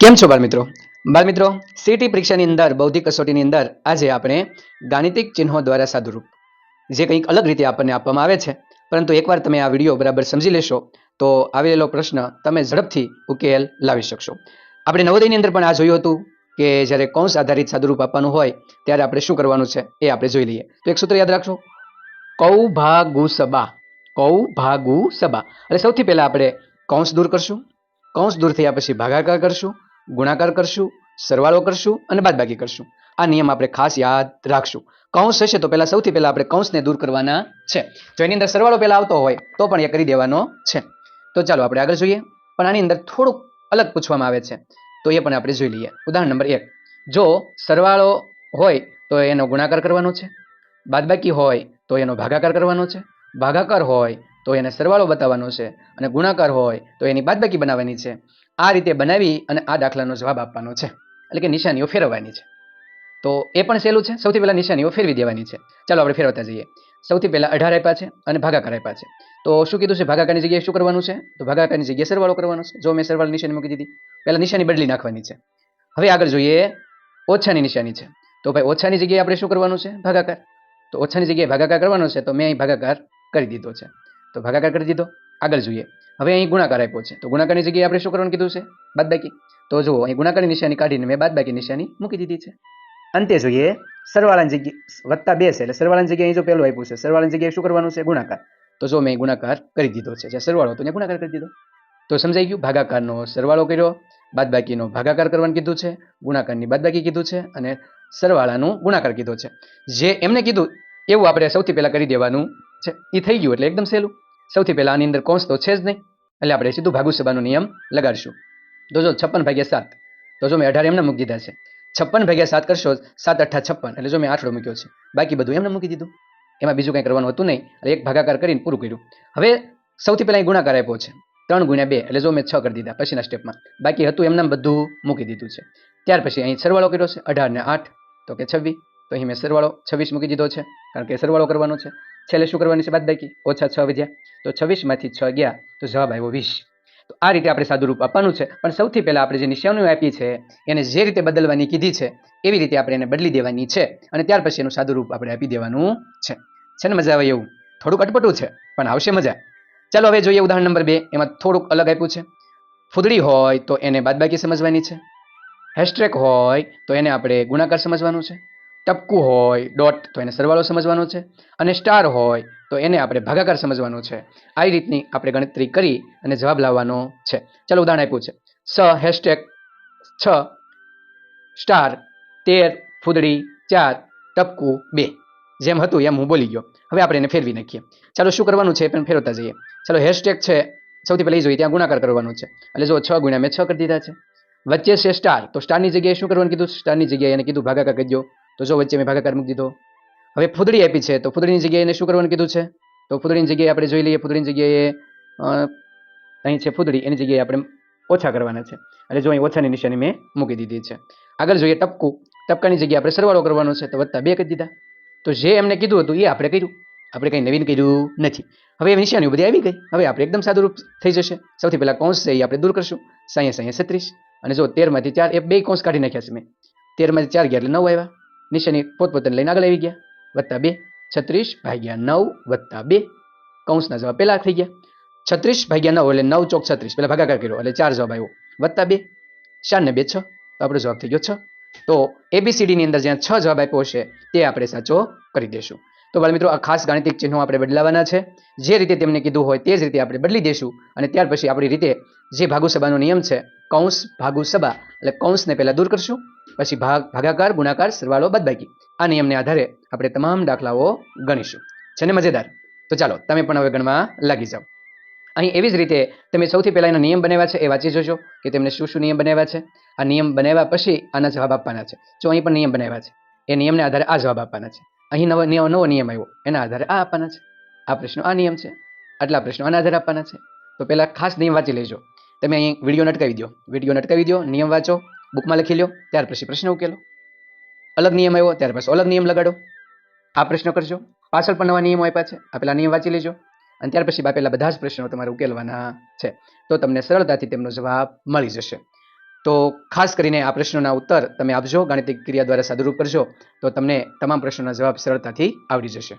કેમ છો બાળમિત્રો? બાળમિત્રો સીટી પરીક્ષાની અંદર, બૌદ્ધિક કસોટીની અંદર આજે આપણે ગાણિતિક ચિહ્નો દ્વારા સાદુરૂપ, જે કંઈક અલગ રીતે આપણને આપવામાં આવે છે. પરંતુ એકવાર તમે આ વીડિયો બરાબર સમજી લેશો, તો આવેલો પ્રશ્ન તમે ઝડપથી ઉકેલ લાવી શકશો. આપણે નવોદયની અંદર પણ આ જોયું હતું કે જ્યારે કૌંસ આધારિત સાદુરૂપ આપવાનું હોય, ત્યારે આપણે શું કરવાનું છે એ આપણે જોઈ લઈએ. તો એક સૂત્ર યાદ રાખશો. કૌ ભાગુ સબા કૌ ભાગુ સબા એટલે સૌથી પહેલાં આપણે કૌંસ દૂર કરશું. કૌંસ દૂર થયા પછી ભાગાકાર કરશું. ગુણાકાર કરશું, સરવાળો કરશું અને બાદબાકી કરશું. આ નિયમ આપણે ખાસ યાદ રાખશું. કૌંસ હશે તો પહેલાં સૌથી પહેલાં આપણે કૌંસને દૂર કરવાના છે. જો એની અંદર સરવાળો પહેલાં આવતો હોય, તો પણ એ કરી દેવાનો છે. તો ચાલો આપણે આગળ જોઈએ. પણ આની અંદર થોડુંક અલગ પૂછવામાં આવે છે. તો એ પણ આપણે જોઈ લઈએ. ઉદાહરણ નંબર એક. જો સરવાળો હોય, તો એનો ગુણાકાર કરવાનો છે. બાદબાકી હોય, તો એનો ભાગાકાર કરવાનો છે. ભાગાકાર હોય, તો એને સરવાળો બતાવવાનો છે. અને ગુણાકાર હોય, તો એની બાદબાકી બનાવવાની છે. આ રીતે બનાવી અને આ દાખલાનો જવાબ આપવાનો છે. એટલે કે નિશાનીઓ ફેરવવાની છે. તો એ પણ સહેલું છે. સૌથી પહેલાં નિશાનીઓ ફેરવી દેવાની છે. ચાલો આપણે ફેરવતા જઈએ. સૌથી પહેલાં અઢાર આપ્યા છે અને ભાગાકાર આપ્યા છે. તો શું કીધું છે? ભાગાકારની જગ્યાએ શું કરવાનું છે? તો ભાગાકારની જગ્યાએ સરવાળો કરવાનો છે. જો મેં સરવાળો નિશાની મૂકી દીધી. પહેલાં નિશાની બદલી નાખવાની છે. હવે આગળ જોઈએ ઓછાની નિશાની છે. તો ભાઈ ઓછાની જગ્યાએ આપણે શું કરવાનું છે? ભાગાકાર. તો ઓછાની જગ્યાએ ભાગાકાર કરવાનો છે. તો મેં અહીં ભાગાકાર કરી દીધો છે. તો ભાગાકાર કરી દીધો. આગળ જોઈએ. હવે અહીં ગુણાકાર આપ્યો છે. તો ગુણાકારની જગ્યાએ આપણે શું કરવાનું કીધું છે? બાદબાકી. તો જુઓ, અહીં ગુણાકારની નિશાની કાઢીને મેં બાદબાકી નિશાની મૂકી દીધી છે. અંતે જોઈએ, સરવાળાની જગ્યા વત્તા બે છે. એટલે સરવાળાની જગ્યાએ અહીં જો પહેલું આપ્યું છે, સરવાળાની જગ્યાએ શું કરવાનું છે? ગુણાકાર. તો જો મેં ગુણાકાર કરી દીધો છે. જે સરવાળો હતો ત્યાં ગુણાકાર કરી દીધો. તો સમજાઈ ગયું? ભાગાકારનો સરવાળો કર્યો. બાદબાકીનો ભાગાકાર કરવાનું કીધું છે. ગુણાકારની બાદબાકી કીધું છે અને સરવાળાનું ગુણાકાર કીધો છે. જે એમને કીધું, એવું આપણે સૌથી પહેલાં કરી દેવાનું છે. એ થઈ ગયું એટલે એકદમ સહેલું. સૌથી પહેલા આની અંદર કૌંસ તો છે જ નહીં. એટલે આપણે સીધું ભાગુસભાનો નિયમ લગાડશું. તો જો છપ્પન ભાગ્યા સાત, તો જો મેં અઢાર એમને મૂકી દીધા છે. છપ્પન ભાગ્યા સાત કરશો, સાત અઠ્ઠા છપ્પન, એટલે જો મેં આઠડો મૂક્યો છે. બાકી બધું એમને મૂકી દીધું. એમાં બીજું કંઈ કરવાનું હતું નહીં, એટલે એક ભાગાકાર કરીને પૂરું કર્યું. હવે સૌથી પહેલાં ગુણાકાર આપ્યો છે. ત્રણ ગુણ્યા બે, એટલે જો મેં છ કરી દીધા પછીના સ્ટેપમાં. બાકી હતું એમને બધું મૂકી દીધું છે. ત્યાર પછી અહીં સરવાળો કર્યો છે અઢાર ને આઠ, તો કે છવ્વીસ. તો અહીં મેં સરવાળો છવ્વીસ મૂકી દીધો છે, કારણ કે સરવાળો કરવાનો છે. છેલ્લે શું કરવાની છે બાદબાકી ઓછા છ વધ્યા તો છવ્વીસમાંથી છ ગયા, તો જવાબ આવ્યો વીસ. તો આ રીતે આપણે સાદુરૂપ આપવાનું છે. પણ સૌથી પહેલાં આપણે જે નિશાનીઓ આપી છે, એને જે રીતે બદલવાની કીધી છે, એવી રીતે આપણે એને બદલી દેવાની છે. અને ત્યાર પછી એનું સાદુરૂપ આપણે આપી દેવાનું છે. છે ને મજા આવે એવું? થોડુંક અટપટું છે, પણ આવશે મજા. ચાલો હવે જોઈએ ઉદાહરણ નંબર બે. એમાં થોડુંક અલગ આપ્યું છે. ફૂદડી હોય તો એને બાદબાકી સમજવાની છે. હેશટ્રેક હોય તો એને આપણે ગુણાકાર સમજવાનું છે. ટપકું હોય ડોટ તો એને સરવાળો સમજવાનો છે. અને સ્ટાર હોય, તો એને આપણે ભાગાકાર સમજવાનો છે. આવી રીતની આપણે ગણતરી કરી અને જવાબ લાવવાનો છે. ચાલો ઉદાહરણ આપ્યું છે. સ હેશટેગ છ સ્ટાર તેર, ફૂદડી, ચાર, ટપકું, બે. જેમ હતું એમ હું બોલી ગયો. હવે આપણે એને ફેરવી નાખીએ. ચાલો શું કરવાનું છે એ પણ ફેરવતા જઈએ. ચાલો હેશટેગ છે, સૌથી પહેલાં જોઈએ, ત્યાં ગુણાકાર કરવાનો છે. એટલે જો છ ગુણ્યા મેં છ કરી દીધા છે. વચ્ચે છે સ્ટાર તો સ્ટારની જગ્યાએ શું કરવાનું કીધું? સ્ટારની જગ્યાએ એને કીધું, ભાગાકાર કરી દો તો જો વચ્ચે મેં ભાગાકાર મૂકી દીધો. હવે ફૂદડી આપી છે. તો ફૂદડીની જગ્યાએ એને શું કરવાનું કીધું છે? તો ફૂદડીની જગ્યાએ આપણે જોઈ લઈએ, ફૂદડીની જગ્યાએ અહીં છે ફૂદડી. એની જગ્યાએ આપણે ઓછા કરવાના છે. એટલે જો અહીં ઓછાની નિશાની મેં મૂકી દીધી છે. આગળ જોઈએ ટપકું. ટપકાની જગ્યાએ આપણે સરવાળો કરવાનો છે. તો વત્તા બે કરી દીધા. તો જે એમને કીધું હતું એ આપણે કર્યું. આપણે કંઈ નવીન કર્યું નથી. હવે એ નિશાનીઓ બધી આવી ગઈ. હવે આપણે એકદમ સાદુરૂપ થઈ જશે. સૌથી પહેલાં કૌંસ છે એ આપણે દૂર કરશું. સાયા સાયા છત્રીસ. અને જો તેરમાંથી ચાર, એ બે કૌંસ કાઢી નાખ્યા છે મેં. તેરમાંથી ચાર ગયા એટલે નવ આવ્યા. નિશાની પોતપોતાને લઈને આગળ આવી ગયા. વત્તા બે, છત્રીસ ભાગ્યા નવ, વત્તા બે. કૌંસના જવાબ પહેલા થઈ ગયા. છત્રીસ ભાગ્યા નવ એટલે નવ ચોક છત્રીસ. પહેલાં ભાગાકાર કર્યો એટલે ચાર જવાબ આવ્યો. વત્તા બે ચાર ને બે છ. તો આપણો જવાબ થઈ ગયો છ. તો એબીસીડીની અંદર જ્યાં છ જવાબ આપ્યો છે તે આપણે સાચો કરી દેશું. તો બાળ મિત્રો, આ ખાસ ગાણિતિક ચિહ્નો આપણે બદલાવાના છે. જે રીતે તેમને કીધું હોય તે જ રીતે આપણે બદલી દેશું. અને ત્યાર પછી આપણી રીતે જે ભાગુસભાનો નિયમ છે, કૌંસ ભાગુસભા, એટલે કૌંસને પહેલાં દૂર કરશું. પછી ભાગ, ભાગાકાર, ગુણાકાર, સરવાળો, બાદબાકી. આ નિયમને આધારે આપણે તમામ દાખલાઓ ગણીશું. છે ને મજેદાર? તો ચાલો, તમે પણ હવે ગણવા લાગી જાઓ. અહીં એવી જ રીતે તમે સૌથી પહેલાં એના નિયમ બનાવ્યા છે, એ વાંચી જોજો કે તેમને શું શું નિયમ બનાવ્યા છે. આ નિયમ બનાવ્યા પછી આના જવાબ આપવાના છે. જો અહીં પણ નિયમ બનાવ્યા છે, એ નિયમને આધારે આ જવાબ આપવાના છે. અહીં નવો નવો નિયમ આવ્યો, એના આધારે આ આપવાના છે. આ પ્રશ્નો આ નિયમ છે. આટલા પ્રશ્નો આના આધારે આપવાના છે. તો પહેલાં ખાસ નિયમ વાંચી લેજો. તમે અહીં વીડિયો નટકાવી દો વીડિયો નટકાવી દો નિયમ વાંચો. બુકમાં લખી લો ત્યાર પછી પ્રશ્ન ઉકેલો. અલગ નિયમ આવ્યો, ત્યાર પછી અલગ નિયમ લગાડો. આ પ્રશ્ન કરજો. પાછળ પણ નવા નિયમો આપ્યા છે. આ નિયમ વાંચી લેજો. અને ત્યાર પછી આપેલા બધા જ પ્રશ્નો તમારે ઉકેલવાના છે. તો તમને સરળતાથી તેમનો જવાબ મળી જશે. તો ખાસ કરીને આ પ્રશ્નોના ઉત્તર તમે આપજો. ગાણિતિક ક્રિયા દ્વારા સાદુરૂપ કરજો. તો તમને તમામ પ્રશ્નોના જવાબ સરળતાથી આવડી જશે.